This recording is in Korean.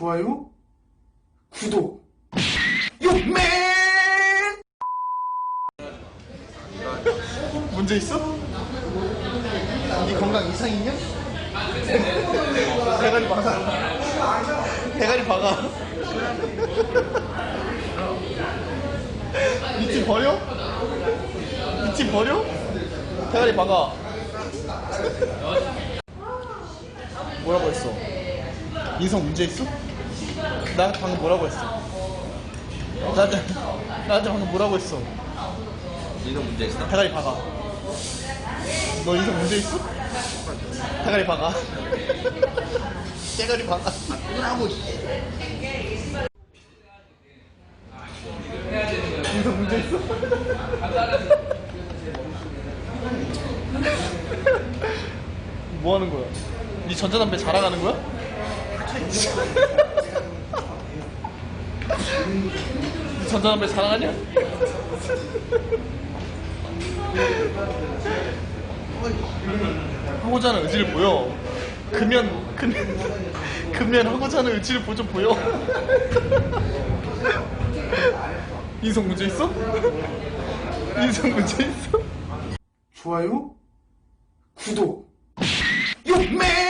좋아요, 구독, 욕맨! 문제 있어? 네 건강 이상 있냐? 대가리 박아. 대가리 박아. 이팀 버려? 이팀 버려? 대가리 박아. 뭐라고 했어? 인성 문제 있어? 나한테 방금 뭐라고 했어? 나한테, 나한테 방금 뭐라고 했어? 인성 문제 있어? 대가리 박아. 너 인성 문제 있어? 대가리 박아. 대가리 박아. 하고 인성 문제 있어? 뭐 하는 거야? 네 전자담배 자랑하는 거야? 전자담배 자랑하냐? 하고자 하는 의지를 보여. 금연, 금연, 금연 하고자 하는 의지를 보, 좀 보여. 인성 문제 있어? 인성 문제 있어? 좋아요, 구독, 욕맨!